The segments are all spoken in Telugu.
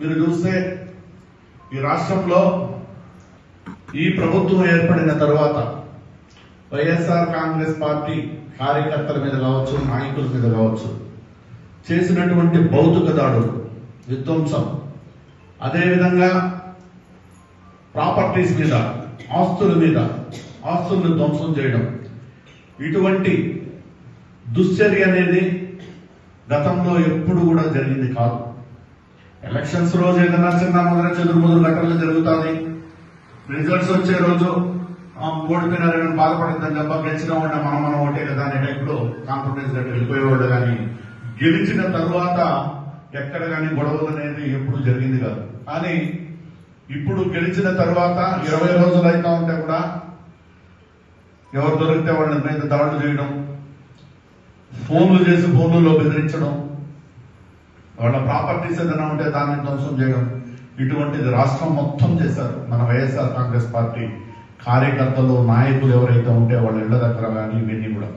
మీరు చూస్తే ఈ రాష్ట్రంలో ఈ ప్రభుత్వం ఏర్పడిన తర్వాత వైఎస్ఆర్ కాంగ్రెస్ పార్టీ కార్యకర్తల మీద కావచ్చు నాయకుల మీద కావచ్చు చేసినటువంటి భౌతిక దాడులు విధ్వంసం అదేవిధంగా ప్రాపర్టీస్ మీద ఆస్తుల మీద ఆస్తులను ధ్వంసం చేయడం. ఇటువంటి దుశ్చర్య అనేది గతంలో ఎప్పుడు కూడా జరిగింది కాదు. ఎలక్షన్స్ రోజు ఏదైనా చిన్న మొదల చెదురు లెక్కలు ఘటనలు జరుగుతుంది రిజల్ట్స్ వచ్చే రోజు ఓడిపోయినారు ఏమైనా బాధపడిందని తప్ప గెలిచిన వాడిని మనం మనం ఓటే కదా అనే టైంలో కాంప్రమైజ్ గట్టి వెళ్ళిపోయేవాళ్ళు కానీ గెలిచిన తరువాత ఎక్కడ కానీ గొడవలు అనేది ఎప్పుడు జరిగింది కాదు. కానీ ఇప్పుడు గెలిచిన తర్వాత ఇరవై రోజులు అవుతా ఉంటే కూడా ఎవరు దొరికితే వాళ్ళ మీద దాడులు చేయడం ఫోన్లు చేసి ఫోన్లలో బెదిరించడం వాళ్ళ ప్రాపర్టీస్ ఏదైనా ఉంటే దాన్ని ధ్వంసం చేయడం. ఇటువంటిది రాష్ట్రం మొత్తం చేశారు. మన వైఎస్ఆర్ కాంగ్రెస్ పార్టీ కార్యకర్తలు నాయకులు ఎవరైతే ఉంటే వాళ్ళ ఇళ్ళ దగ్గర కానీ ఇవన్నీ కూడా.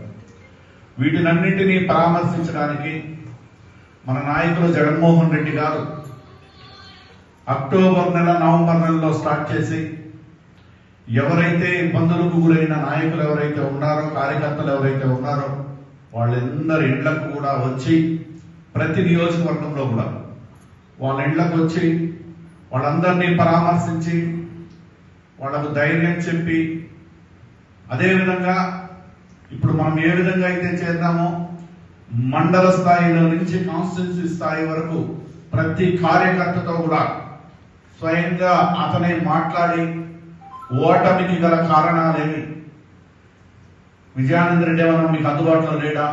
వీటినన్నింటినీ పరామర్శించడానికి మన నాయకులు జగన్మోహన్ రెడ్డి గారు అక్టోబర్ నెల నవంబర్ నెలలో స్టార్ట్ చేసి ఎవరైతే ఇబ్బందులకు గురైన నాయకులు ఎవరైతే ఉన్నారో కార్యకర్తలు ఎవరైతే ఉన్నారో వాళ్ళందరి ఇండ్లకు కూడా వచ్చి ప్రతి నియోజకవర్గంలో కూడా వాళ్ళ ఇళ్ళకు వచ్చి వాళ్ళందరినీ పరామర్శించి వాళ్ళకు ధైర్యం చెప్పి అదేవిధంగా ఇప్పుడు మనం ఏ విధంగా అయితే చేద్దామో మండల స్థాయిలో నుంచి కాన్స్టిట్యూన్సీ స్థాయి వరకు ప్రతి కార్యకర్తతో కూడా స్వయంగా అతనే మాట్లాడి ఓటమికి గల కారణాలేమి? విజయానంద రెడ్డి ఏమన్నా మీకు అందుబాటులో లేడా?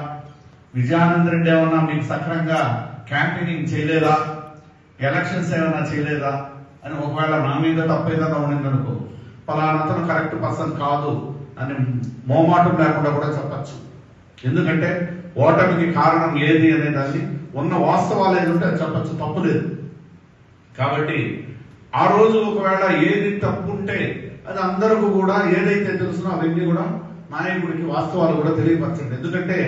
విజయానంద రెడ్డి ఏమన్నా మీకు సక్రంగా క్యాంపెయినింగ్ చేయలేదా? ఎలక్షన్స్ ఏమైనా చేయలేదా? అని ఒకవేళ నా మీద తప్పు ఏదైనా ఉండిందనుకో పలానాతను కరెక్ట్ పర్సన్ కాదు అని మోమాటం లేకుండా కూడా చెప్పచ్చు. ఎందుకంటే ఓటమికి కారణం ఏది అనే దాన్ని ఉన్న వాస్తవాలు ఏదంటే అది చెప్పచ్చు తప్పు లేదు. కాబట్టి ఆ రోజు ఒకవేళ ఏది తప్పు ఉంటే అది అందరికీ కూడా ఏదైతే తెలుసునో అవన్నీ కూడా నాయకుడికి వాస్తవాలు కూడా తెలియపరచండి. ఎందుకంటే